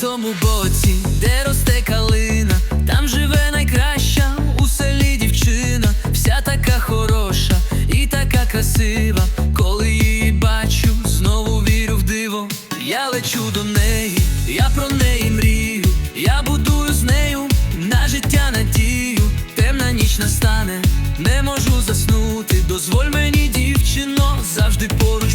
тому боці, де росте калина, там живе найкраща у селі дівчина, вся така хороша і така красива. Коли її бачу, знову вірю в диво. Я лечу до неї, я про неї мрію. Я будую з нею на життя надію. Темна ніч настане, не можу заснути. Дозволь мені, дівчино, завжди поруч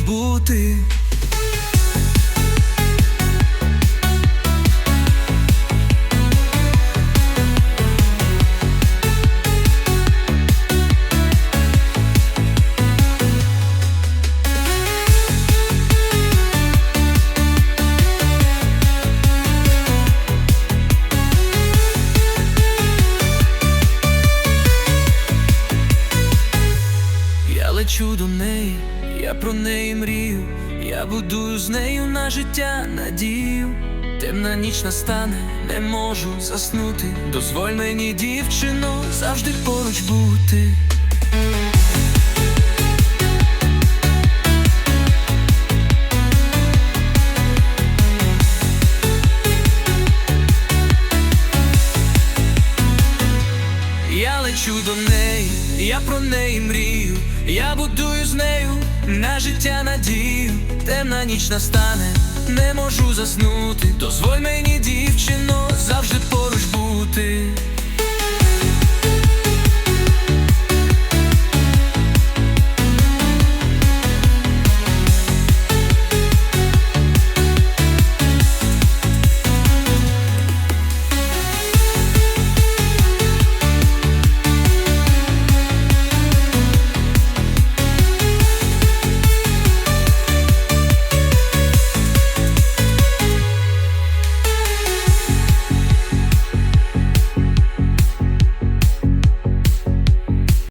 лечу до неї, я про неї мрію, я будую з нею на життя надію. Темна ніч настане, не можу заснути. Дозволь мені, дівчино, завжди поруч бути. Я лечу до неї, я про неї мрію, я будую з нею на життя надію. Темна ніч настане, не можу заснути. Дозволь мені, дівчино, завжди